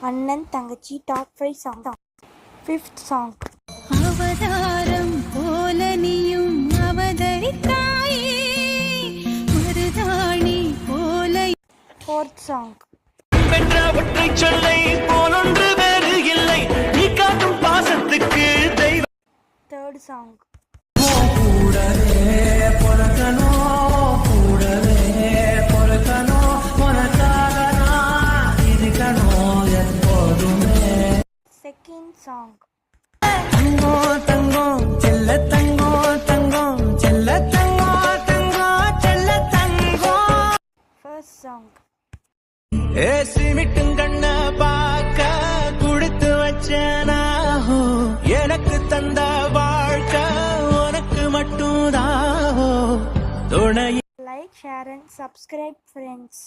அண்ணன் தங்கச்சி top five song தான் ஃபிஃப்த் சாங் அவதாரம் போல நீயும் அவதரித்தாயே மருதாணி போல ஃபோர்த் சாங் பெற்ற ஒற்றை சொல்லை போலொன்று வேறு இல்லை. நீ காட்டும் பாசத்துக்கு தெய்வம். தேர்ட் சாங் செகண்ட் சாங் தங்கம் தங்கம் செல்ல தங்கம் தங்கம் செல்ல தங்கம் தங்கம் செல்ல தங்கம் ஃபர்ஸ்ட் சாங் ஏசி மிட்டும் கண்ண பார்க்க கொடுத்து வச்சனாஹோ எனக்கு தந்த வாழ்க்கை உனக்கு மட்டும் துணை like share and subscribe friends